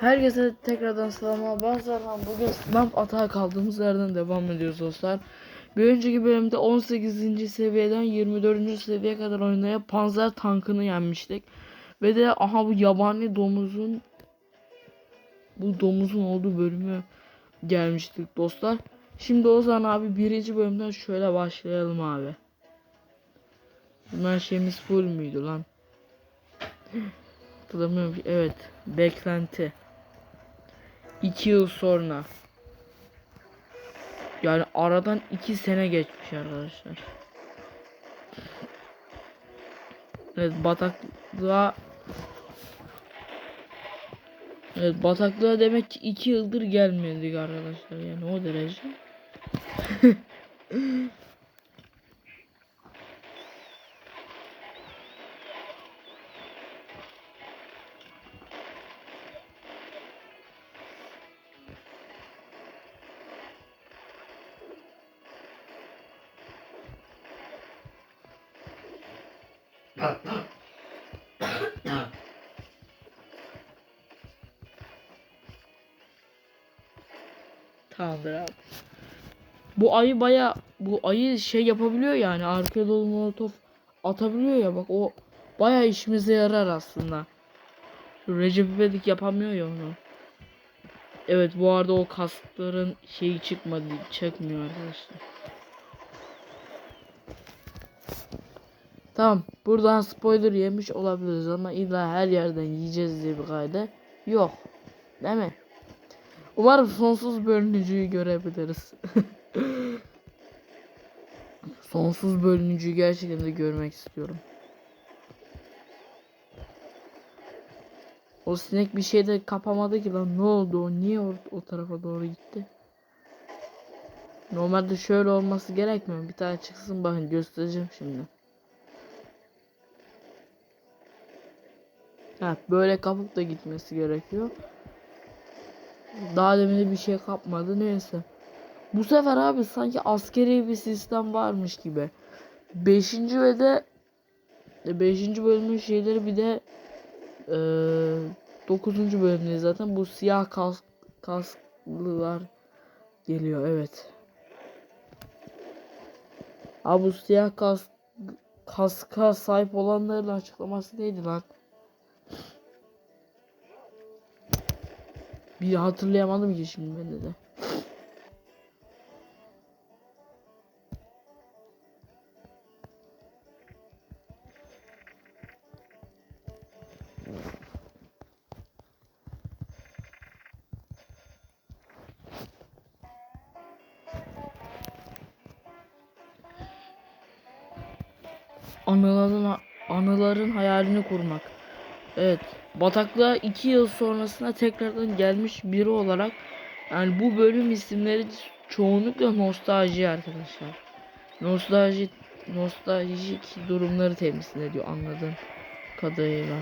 Herkese tekrardan selamlar. Ben Serhan. Bugün snap atağa kaldığımız yerden devam ediyoruz dostlar. Bir önceki bölümde 18. seviyeden 24. seviyeye kadar oynaya panzer tankını yenmiştik. Ve de aha bu yabani domuzun bu domuzun olduğu bölümü gelmiştik dostlar. Şimdi o zaman abi birinci bölümden şöyle başlayalım abi. Bunlar şeyimiz full müydü lan? Hatırlamıyorum ki. Evet. Beklenti. 2 yıl sonra. Yani aradan 2 sene geçmiş arkadaşlar. Evet bataklığa Evet bataklığa demek ki 2 yıldır gelmedik arkadaşlar yani o derece. Bu ayı baya bu ayı şey yapabiliyor yani arkaya dolu molotof atabiliyor ya bak o baya işimize yarar aslında. Recep İvedik yapamıyor ya onu. Evet bu arada o kaskların şeyi çıkmadı çekmiyor arkadaşlar. Tamam buradan spoiler yemiş olabiliriz ama illa her yerden yiyeceğiz diye bir kayda yok. Değil mi? Umarım sonsuz bölünücüyü görebiliriz. sonsuz bölünücüyü gerçekten de görmek istiyorum. O sinek bir şey de kapamadı ki lan ne oldu o niye o, o tarafa doğru gitti? Normalde şöyle olması gerekmiyor. Bir tane çıksın bakın göstereceğim şimdi. Ha böyle kapıp da gitmesi gerekiyor. Daha demin de bir şey kapmadı neyse. Bu sefer abi sanki askeri bir sistem varmış gibi. Beşinci ve de e, beşinci bölümün şeyleri bir de e, bölümde zaten bu siyah kask, kasklılar geliyor evet. Abi bu siyah kask kaska sahip olanların açıklaması neydi lan? Bir hatırlayamadım ki şimdi ben de. Anıların anıların hayalini kurmak. Evet. Bataklığa 2 yıl sonrasında tekrardan gelmiş biri olarak yani bu bölüm isimleri çoğunlukla nostalji arkadaşlar. Nostalji nostaljik durumları temsil ediyor anladığım kadarıyla.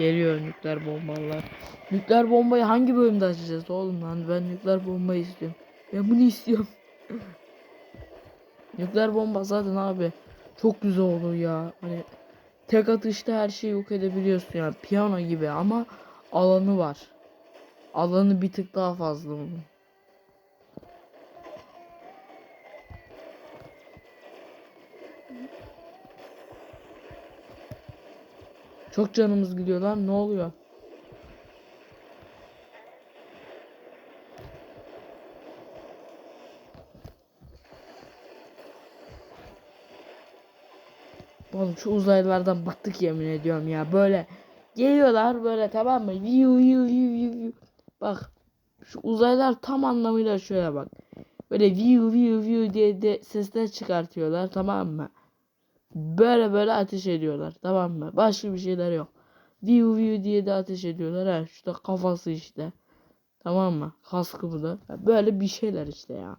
Geliyor nükleer bombalar. Nükleer bombayı hangi bölümde açacağız oğlum lan? Ben nükleer bombayı istiyorum. Ben bunu istiyorum. Nükleer bomba zaten abi çok güzel olur ya. Hani tek atışta her şeyi yok edebiliyorsun yani piyano gibi ama alanı var. Alanı bir tık daha fazla bunun. Çok canımız gidiyor lan ne oluyor? Oğlum şu uzaylılardan bıktık yemin ediyorum ya. Böyle geliyorlar böyle tamam mı? Viu viu viu viu. Bak şu uzaylılar tam anlamıyla şöyle bak. Böyle viu viu viu diye de sesler çıkartıyorlar tamam mı? Böyle böyle ateş ediyorlar tamam mı? Başka bir şeyler yok. Viu viu diye de ateş ediyorlar. Ha şurada kafası işte. Tamam mı? Kaskı bu da. Böyle bir şeyler işte ya.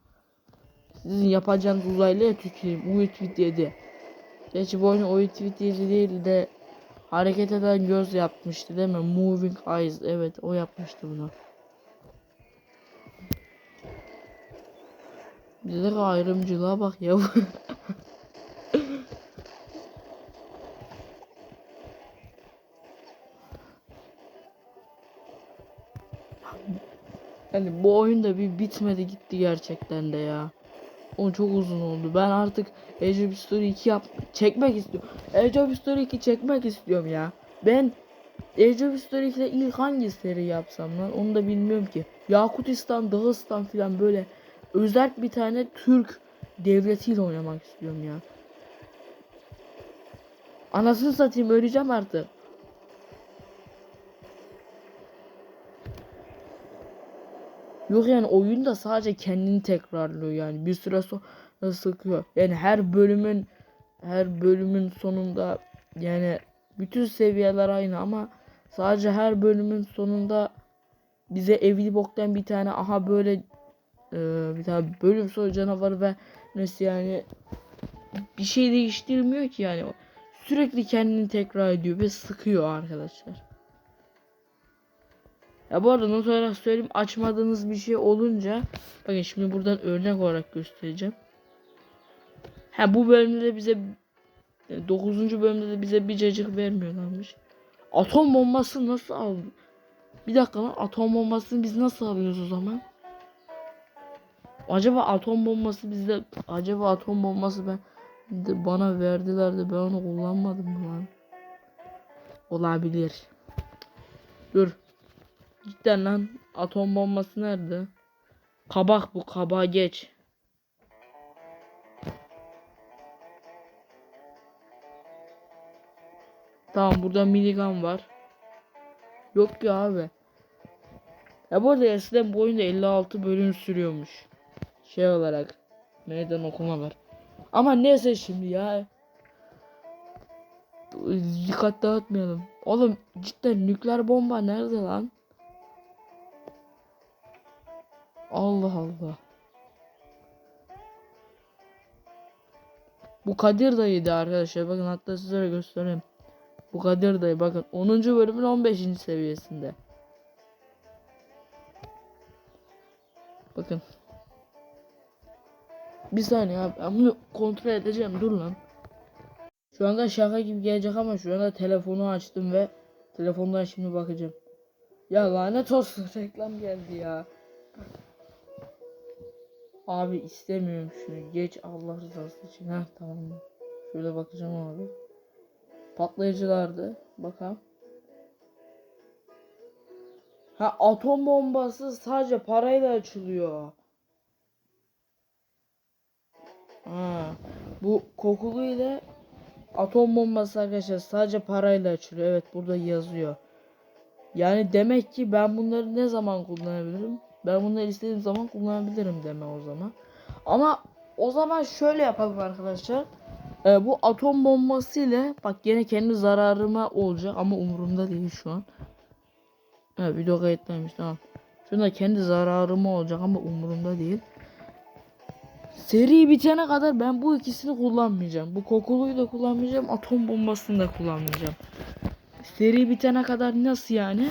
Sizin yapacağınız uzaylıya tüküreyim. Uyut dedi. Gerçi bu oyunu oyun tweet değil de hareket eden göz yapmıştı değil mi? Moving eyes. Evet o yapmıştı bunu. Bize de ayrımcılığa bak ya. Yani bu oyun da bir bitmedi gitti gerçekten de ya. O çok uzun oldu. Ben artık Age of Story 2 yap çekmek istiyorum. Age of Story 2 çekmek istiyorum ya. Ben Age of Story 2'de ilk hangi seri yapsam lan onu da bilmiyorum ki. Yakutistan, Dağıstan filan böyle özel bir tane Türk devletiyle oynamak istiyorum ya. Anasını satayım öleceğim artık. Yok yani oyun da sadece kendini tekrarlıyor yani bir süre sonra sıkıyor. Yani her bölümün her bölümün sonunda yani bütün seviyeler aynı ama sadece her bölümün sonunda bize evli boktan bir tane aha böyle e, bir tane bölüm sonu canavarı ve nasıl yani bir şey değiştirmiyor ki yani sürekli kendini tekrar ediyor ve sıkıyor arkadaşlar. Ya bu arada not olarak söyleyeyim açmadığınız bir şey olunca bakın şimdi buradan örnek olarak göstereceğim. Ha bu bölümde de bize 9. bölümde de bize bir cacık vermiyorlarmış. Atom bombası nasıl aldı? Bir dakika lan atom bombasını biz nasıl alıyoruz o zaman? Acaba atom bombası bizde acaba atom bombası ben de bana verdiler de ben onu kullanmadım mı lan? Olabilir. Dur. Cidden lan atom bombası nerede? Kabak bu kabağa geç. Tamam burada minigun var. Yok ki abi. Ya bu arada eskiden bu oyunda 56 bölüm sürüyormuş. Şey olarak. Meydan okumalar. Ama neyse şimdi ya. Dikkat dağıtmayalım. Oğlum cidden nükleer bomba nerede lan? Allah Allah. Bu Kadir dayıydı arkadaşlar. Bakın hatta sizlere göstereyim. Bu Kadir dayı bakın 10. bölümün 15. seviyesinde. Bakın. Bir saniye abi ben bunu kontrol edeceğim dur lan. Şu anda şaka gibi gelecek ama şu anda telefonu açtım ve telefondan şimdi bakacağım. Ya lanet olsun reklam geldi ya. Abi istemiyorum şunu. Geç Allah rızası için. Heh tamam. Şöyle bakacağım abi. Patlayıcılardı. Bakalım. Ha atom bombası sadece parayla açılıyor. Ha, bu kokulu ile atom bombası arkadaşlar sadece parayla açılıyor. Evet burada yazıyor. Yani demek ki ben bunları ne zaman kullanabilirim? Ben bunları istediğim zaman kullanabilirim deme o zaman. Ama o zaman şöyle yapalım arkadaşlar. Ee, bu atom bombası ile bak yine kendi zararıma olacak ama umurumda değil şu an. Evet video kayıtlaymış tamam. Şunda kendi zararıma olacak ama umurumda değil. Seri bitene kadar ben bu ikisini kullanmayacağım. Bu kokuluyu da kullanmayacağım. Atom bombasını da kullanmayacağım. Seri bitene kadar nasıl yani?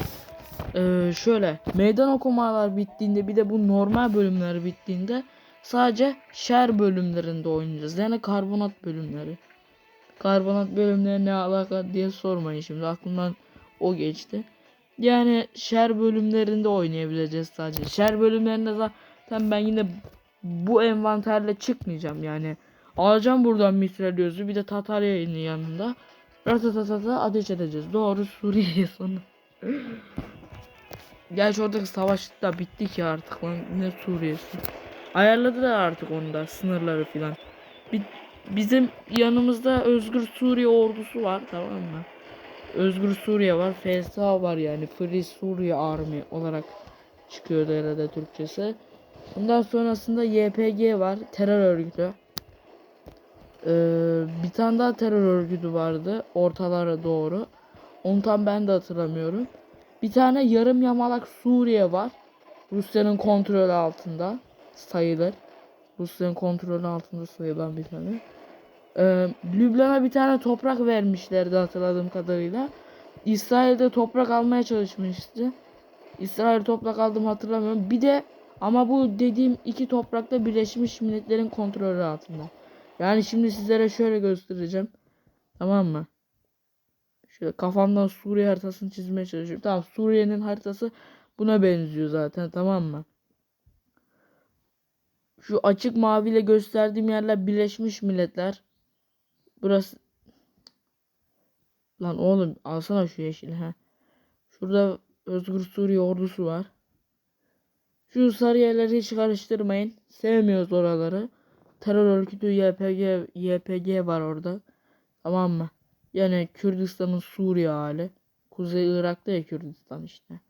Ee, şöyle meydan okumalar bittiğinde bir de bu normal bölümler bittiğinde sadece şer bölümlerinde oynayacağız. Yani karbonat bölümleri. Karbonat bölümleri ne alaka diye sormayın şimdi aklımdan o geçti. Yani şer bölümlerinde oynayabileceğiz sadece. Şer bölümlerinde zaten ben yine bu envanterle çıkmayacağım yani. Alacağım buradan mitralyozu bir de Tatar yayını yanında. Ratatatata ateş edeceğiz. Doğru Suriye'ye sonu. Gerçi oradaki savaş da bitti ki artık lan ne Suriye'si. Ayarladılar artık onu da sınırları filan. Bi bizim yanımızda Özgür Suriye ordusu var tamam mı? Özgür Suriye var. FSA var yani. Free Suriye Army olarak çıkıyordu herhalde Türkçesi. Bundan sonrasında YPG var. Terör örgütü. Ee, bir tane daha terör örgütü vardı. Ortalara doğru. Onu tam ben de hatırlamıyorum. Bir tane yarım yamalak Suriye var. Rusya'nın kontrolü altında sayılır. Rusya'nın kontrolü altında sayılan bir tane. Ee, Lübnan'a bir tane toprak vermişlerdi hatırladığım kadarıyla. İsrail'de toprak almaya çalışmıştı. İsrail toprak aldım hatırlamıyorum. Bir de ama bu dediğim iki toprakta Birleşmiş Milletler'in kontrolü altında. Yani şimdi sizlere şöyle göstereceğim. Tamam mı? Şöyle kafamdan Suriye haritasını çizmeye çalışıyorum. Tamam Suriye'nin haritası buna benziyor zaten tamam mı? Şu açık maviyle gösterdiğim yerler Birleşmiş Milletler. Burası Lan oğlum alsana şu yeşil ha. Şurada Özgür Suriye ordusu var. Şu sarı yerleri hiç karıştırmayın. Sevmiyoruz oraları. Terör örgütü YPG, YPG var orada. Tamam mı? Yani Kürdistan'ın Suriye hali. Kuzey Irak'ta ya Kürdistan işte.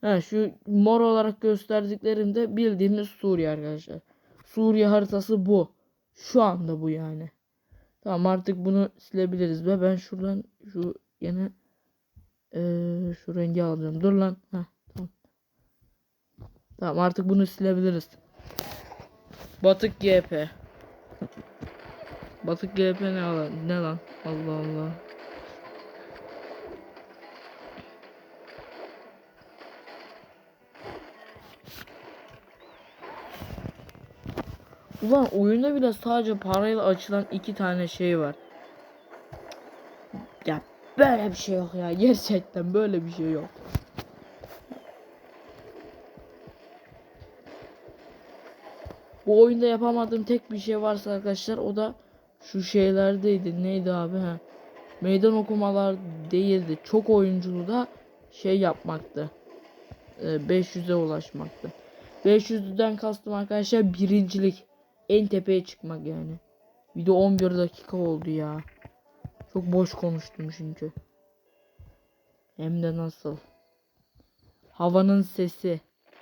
Ha, şu mor olarak gösterdiklerim de bildiğimiz Suriye arkadaşlar. Suriye haritası bu. Şu anda bu yani. Tamam artık bunu silebiliriz ve ben şuradan şu yine eee, şu rengi alacağım. Dur lan. Heh, tamam. Tamam artık bunu silebiliriz. Batık GP. Batık GP ne lan? Ne lan? Allah Allah. Ulan oyunda bile sadece parayla açılan iki tane şey var. Ya böyle bir şey yok ya. Gerçekten böyle bir şey yok. Bu oyunda yapamadığım tek bir şey varsa arkadaşlar o da şu şeylerdeydi. Neydi abi ha? Meydan okumalar değildi. Çok oyunculu da şey yapmaktı. Ee, 500'e ulaşmaktı. 500'den kastım arkadaşlar birincilik. En tepeye çıkmak yani. Video 11 dakika oldu ya. Çok boş konuştum çünkü. Hem de nasıl. Havanın sesi.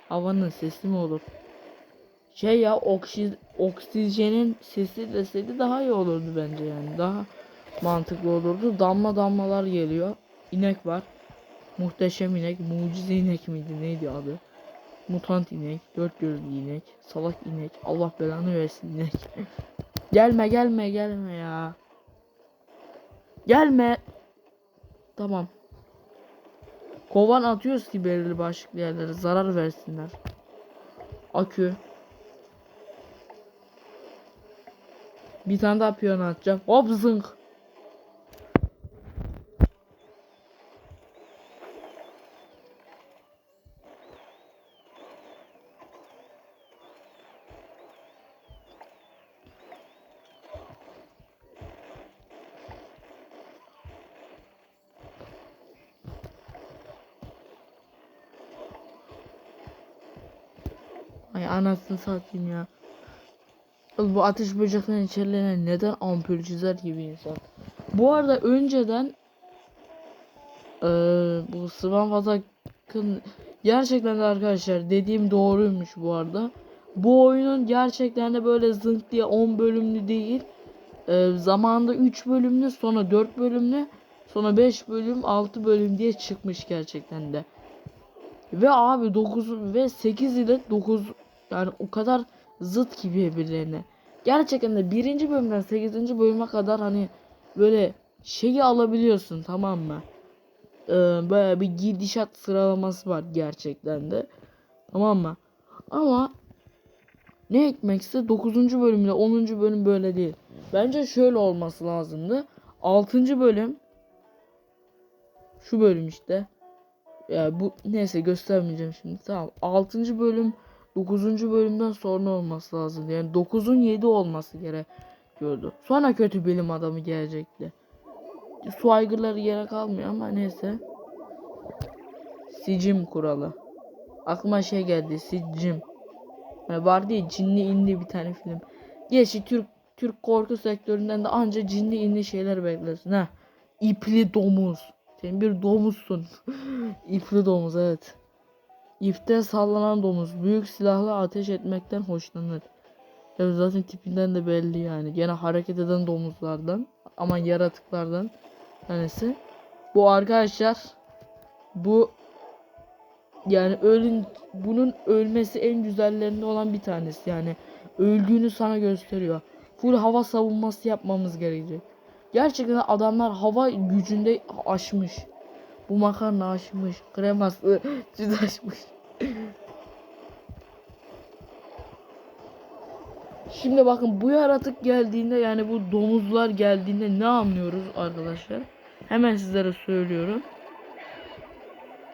Havanın sesi mi olur? Şey ya oksi, oksijenin sesi deseydi daha iyi olurdu bence yani. Daha mantıklı olurdu. Damla damlalar geliyor. İnek var. Muhteşem inek. Mucize inek miydi? Neydi adı? Mutant inek. Dört gözlü inek. Salak inek. Allah belanı versin inek. gelme gelme gelme ya. Gelme. Tamam. Kovan atıyoruz ki belirli başlıklı yerlere zarar versinler. Akü. Bir tane daha piyon atacağım. Hop zınk. Ay anasını satayım ya. Bu ateş böceklerin içerilerine neden ampul çizer gibi insan. Bu arada önceden eee bu Svan Vazak'ın gerçekten de arkadaşlar dediğim doğruymuş bu arada. Bu oyunun gerçekten de böyle zınk diye 10 bölümlü değil. Eee zamanında 3 bölümlü sonra 4 bölümlü sonra 5 bölüm 6 bölüm diye çıkmış gerçekten de. Ve abi 9 ve 8 ile 9 yani o kadar zıt ki birbirlerine. Gerçekten de birinci bölümden 8. bölüme kadar hani böyle şeyi alabiliyorsun tamam mı? Ee, böyle bir gidişat sıralaması var gerçekten de. Tamam mı? Ama ne ekmekse 9. bölümle 10. bölüm böyle değil. Bence şöyle olması lazımdı. 6. bölüm şu bölüm işte. Ya bu neyse göstermeyeceğim şimdi. Tamam. 6. bölüm 9. bölümden sonra olması lazım. Yani 9'un 7 olması gerekiyordu. Sonra kötü bilim adamı gelecekti. Su aygırları yere kalmıyor ama neyse. Sicim kuralı. Aklıma şey geldi. Sicim. Yani vardı ya cinli inli bir tane film. Gerçi Türk Türk korku sektöründen de anca cinli inli şeyler beklersin ha. İpli domuz. Sen bir domuzsun. İpli domuz evet. İpte sallanan domuz büyük silahla ateş etmekten hoşlanır. Ya zaten tipinden de belli yani. Gene hareket eden domuzlardan ama yaratıklardan tanesi. Bu arkadaşlar bu yani ölün bunun ölmesi en güzellerinde olan bir tanesi yani öldüğünü sana gösteriyor. Full hava savunması yapmamız gerekecek. Gerçekten adamlar hava gücünde aşmış. Bu makarna aşmış. Kreması süt aşmış. Şimdi bakın bu yaratık geldiğinde yani bu domuzlar geldiğinde ne anlıyoruz arkadaşlar? Hemen sizlere söylüyorum.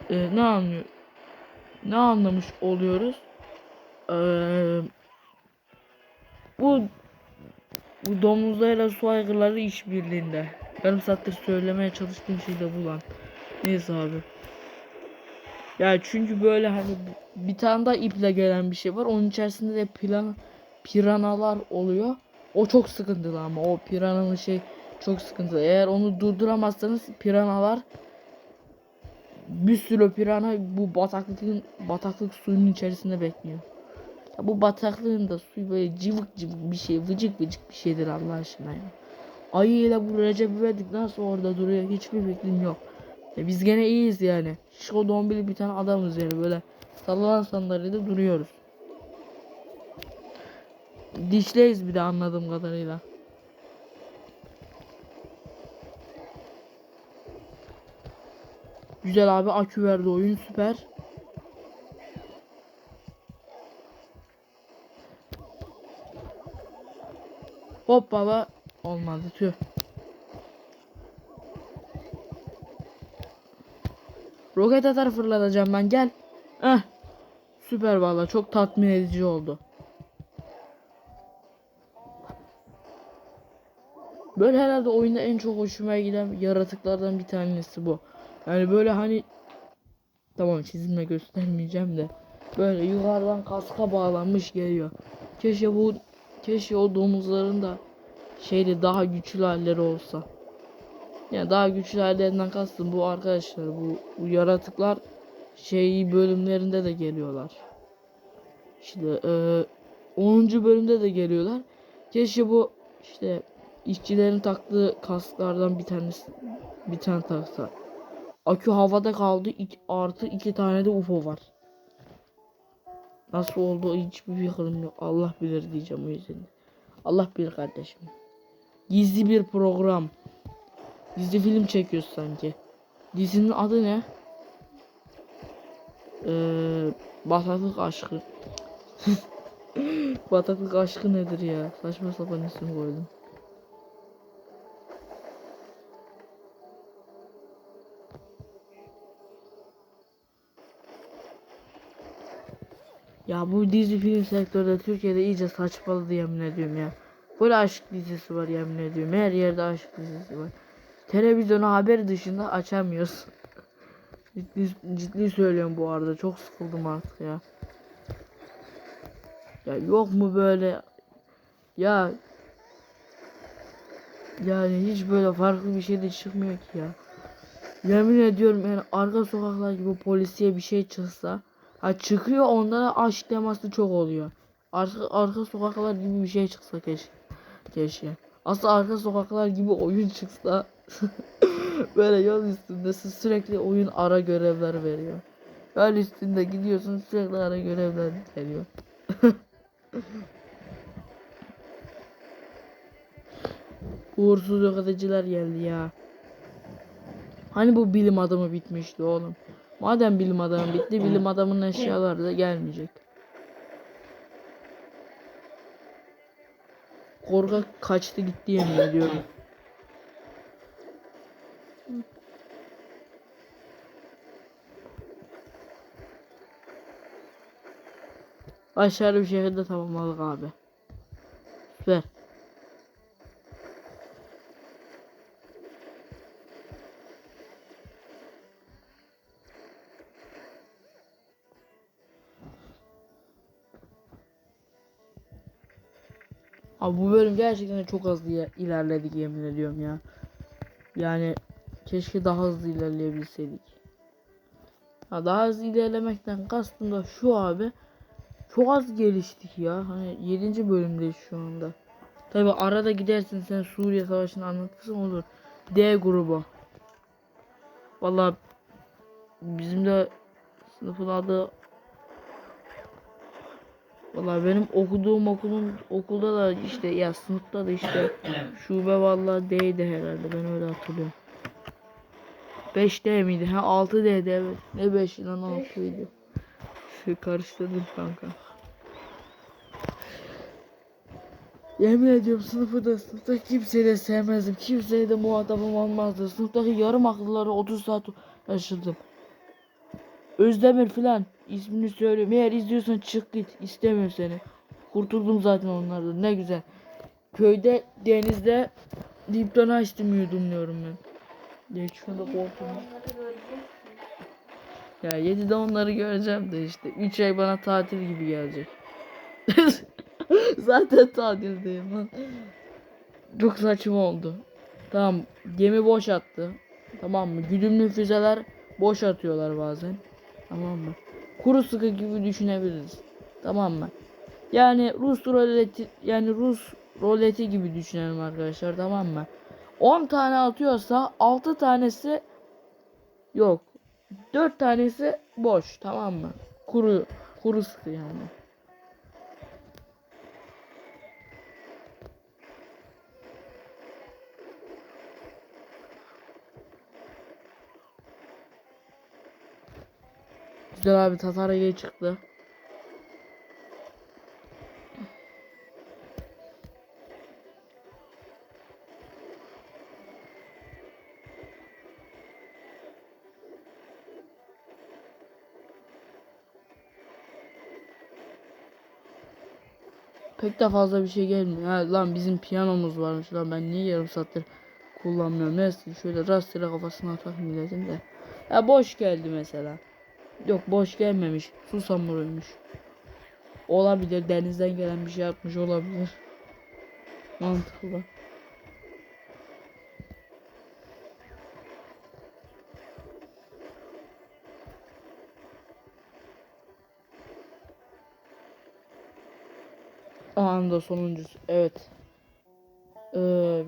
Ee, ne anlıyor? Ne anlamış oluyoruz? Ee, Bu bu domuzlarla su aygırları işbirliğinde. Yarım saattir söylemeye çalıştığım şey de bu lan. Neyse abi. Ya çünkü böyle hani bir tane daha iple gelen bir şey var. Onun içerisinde de plan piranalar oluyor. O çok sıkıntılı ama o pirananın şey çok sıkıntılı. Eğer onu durduramazsanız piranalar bir sürü pirana bu bataklığın bataklık suyunun içerisinde bekliyor. Ya bu bataklığın da suyu böyle cıvık cıvık bir şey, vıcık vıcık bir şeydir Allah aşkına ya. Ayı ile bu Recep İvedik nasıl orada duruyor hiçbir fikrim yok. Ya biz gene iyiyiz yani. Şu dombili bir tane adamız yani böyle sallanan sandalyede duruyoruz. Dişleyiz bir de anladığım kadarıyla. Güzel abi akü verdi oyun süper. Hoppala olmadı tüh. Roket atar fırlatacağım ben gel. Eh. Süper valla çok tatmin edici oldu. Böyle herhalde oyunda en çok hoşuma giden yaratıklardan bir tanesi bu. Yani böyle hani tamam çizimle göstermeyeceğim de böyle yukarıdan kaska bağlanmış geliyor. Keşke bu keşke o domuzların da şeyde daha güçlü halleri olsa. Yani daha güçlü hallerinden kastım bu arkadaşlar bu, bu yaratıklar şey bölümlerinde de geliyorlar. İşte e, 10. bölümde de geliyorlar. Keşke bu işte işçilerin taktığı kasklardan bir tanesi bir tane taksa. Akü havada kaldı. İki, artı iki tane de UFO var. Nasıl oldu hiçbir fikrim yok. Allah bilir diyeceğim o yüzden. Allah bilir kardeşim. Gizli bir program. Gizli film çekiyoruz sanki. Dizinin adı ne? Ee, bataklık aşkı. bataklık aşkı nedir ya? Saçma sapan isim koydum. Ya bu dizi film sektörde Türkiye'de iyice saçmaladı yemin ediyorum ya. Böyle aşk dizisi var yemin ediyorum. Her yerde aşk dizisi var. Televizyonu haber dışında açamıyoruz. ciddi, ciddi söylüyorum bu arada. Çok sıkıldım artık ya. Ya yok mu böyle ya yani hiç böyle farklı bir şey de çıkmıyor ki ya. Yemin ediyorum yani arka sokaklar gibi polisiye bir şey çıksa Ha çıkıyor onda da aşk teması çok oluyor. Arka, arka sokaklar gibi bir şey çıksa keşke. Keşke. Aslında arka sokaklar gibi oyun çıksa böyle yol üstünde sürekli oyun ara görevler veriyor. Yol üstünde gidiyorsun sürekli ara görevler veriyor. Uğursuz yok ediciler geldi ya. Hani bu bilim adamı bitmişti oğlum. Madem bilim adamı bitti, bilim adamının eşyaları da gelmeyecek. Korkak kaçtı gitti yemin ediyorum. Aşağı bir şekilde tamamladık abi. Süper. Abi bu bölüm gerçekten çok hızlı ya- ilerledik yemin ediyorum ya. Yani keşke daha hızlı ilerleyebilseydik. Ha, daha hızlı ilerlemekten kastım da şu abi. Çok az geliştik ya. Hani 7. bölümdeyiz şu anda. Tabi arada gidersin sen Suriye Savaşı'nı anlatırsın olur. D grubu. Vallahi bizim de sınıfın adı Valla benim okuduğum okulun okulda da işte ya sınıfta da işte şube valla D'ydi herhalde ben öyle hatırlıyorum. 5D miydi? Ha 6D'di evet. Ne 5 lan 6'ydı. Karıştırdım kanka. Yemin ediyorum sınıfı da sınıfta kimseyi de sevmezdim. Kimseye de muhatabım olmazdı. Sınıftaki yarım akılları 30 saat yaşadım. Özdemir filan ismini söylüyorum. Eğer izliyorsan çık git. İstemiyorum seni. Kurtuldum zaten onlardan. Ne güzel. Köyde denizde dipten açtım yudumluyorum ben. Geç şunu da korktum. Ya 7'de onları göreceğim de işte 3 ay bana tatil gibi gelecek. Zaten tatildeyim lan. Çok saçma oldu. Tamam gemi boş attı. Tamam mı? Güdümlü füzeler boş atıyorlar bazen. Tamam mı? Kuru sıkı gibi düşünebiliriz. Tamam mı? Yani Rus ruleti yani Rus ruleti gibi düşünelim arkadaşlar tamam mı? 10 tane atıyorsa 6 tanesi yok. 4 tanesi boş tamam mı? Kuru kuru sıkı yani. Güzel abi Tatar Ege çıktı. Pek de fazla bir şey gelmiyor. Ha, lan bizim piyanomuz varmış lan ben niye yarım saattir kullanmıyorum. Neyse şöyle rastgele kafasına atak milletin de. Ya boş geldi mesela. Yok boş gelmemiş. Su samuruymuş. Olabilir denizden gelen bir şey atmış olabilir. Mantıklı. Anda sonuncusu. Evet. Ee,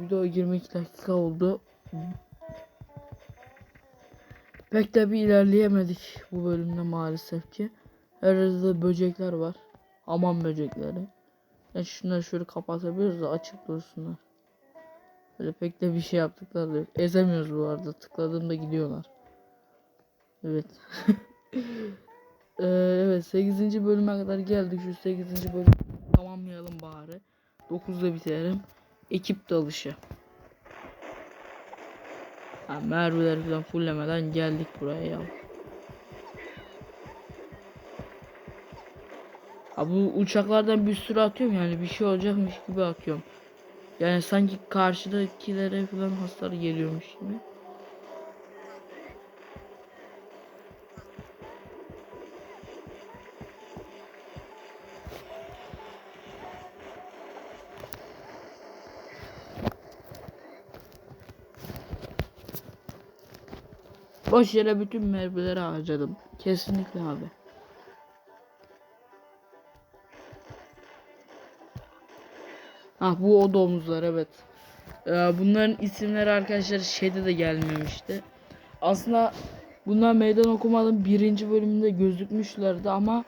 video 22 dakika oldu. Pek de bir ilerleyemedik bu bölümde maalesef ki. Her yerde böcekler var. Aman böcekleri. Ya şunları şöyle kapatabiliriz de açık dursunlar. Böyle pek de bir şey yaptıkları yok. Ezemiyoruz bu arada. Tıkladığımda gidiyorlar. Evet. Ee, evet 8. bölüme kadar geldik. Şu 8. bölüm tamamlayalım bari. 9'da bitirelim. Ekip dalışı. Ha, mermileri falan fullemeden geldik buraya ya. Ha, bu uçaklardan bir sürü atıyorum yani bir şey olacakmış gibi atıyorum. Yani sanki karşıdakilere falan hasar geliyormuş gibi. Boş yere bütün mermileri harcadım. Kesinlikle abi. Ah bu o domuzlar evet. Ee, bunların isimleri arkadaşlar şeyde de gelmemişti. Aslında bunlar meydan okumanın birinci bölümünde gözükmüşlerdi ama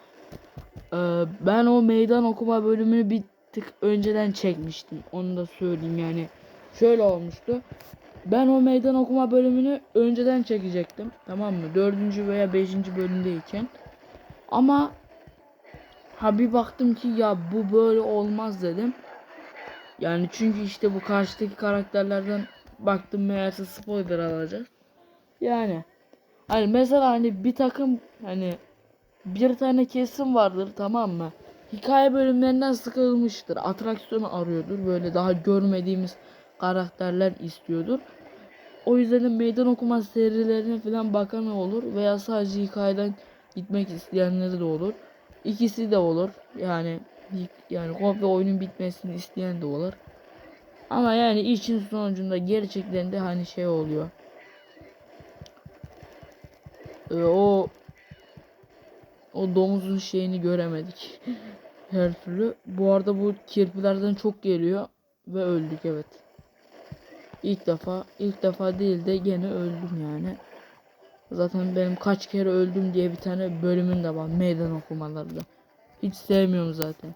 e, ben o meydan okuma bölümünü bir tık önceden çekmiştim. Onu da söyleyeyim yani. Şöyle olmuştu. Ben o meydan okuma bölümünü önceden çekecektim. Tamam mı? Dördüncü veya beşinci bölümdeyken. Ama ha bir baktım ki ya bu böyle olmaz dedim. Yani çünkü işte bu karşıdaki karakterlerden baktım meğerse spoiler alacağız. Yani hani mesela hani bir takım hani bir tane kesim vardır tamam mı? Hikaye bölümlerinden sıkılmıştır. Atraksiyonu arıyordur. Böyle daha görmediğimiz karakterler istiyordur. O yüzden de meydan okuma serilerine falan bakan olur veya sadece hikayeden gitmek isteyenleri de olur. İkisi de olur. Yani yani komple oyunun bitmesini isteyen de olur. Ama yani işin sonucunda gerçekten de hani şey oluyor. Ee, o o domuzun şeyini göremedik. Her türlü. Bu arada bu kirpilerden çok geliyor ve öldük evet. İlk defa, ilk defa değil de gene öldüm yani. Zaten benim kaç kere öldüm diye bir tane bölümün de var meydan okumalarda. Hiç sevmiyorum zaten.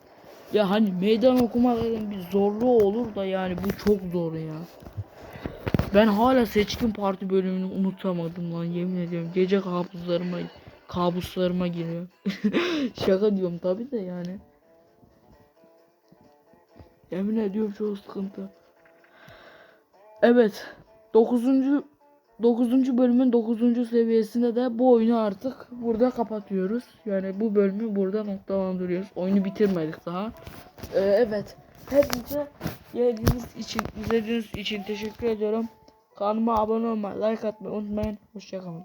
Ya hani meydan okumaların bir zorluğu olur da yani bu çok zor ya. Ben hala seçkin parti bölümünü unutamadım lan yemin ediyorum. Gece kabuslarıma kabuslarıma giriyor. Şaka diyorum tabi de yani. Yemin ediyorum çok sıkıntı. Evet. 9. 9. bölümün 9. seviyesinde de bu oyunu artık burada kapatıyoruz. Yani bu bölümü burada noktalandırıyoruz. Oyunu bitirmedik daha. Ee, evet. Hepinize geldiğiniz için, izlediğiniz için teşekkür ediyorum. Kanalıma abone olmayı, like atmayı unutmayın. Hoşçakalın.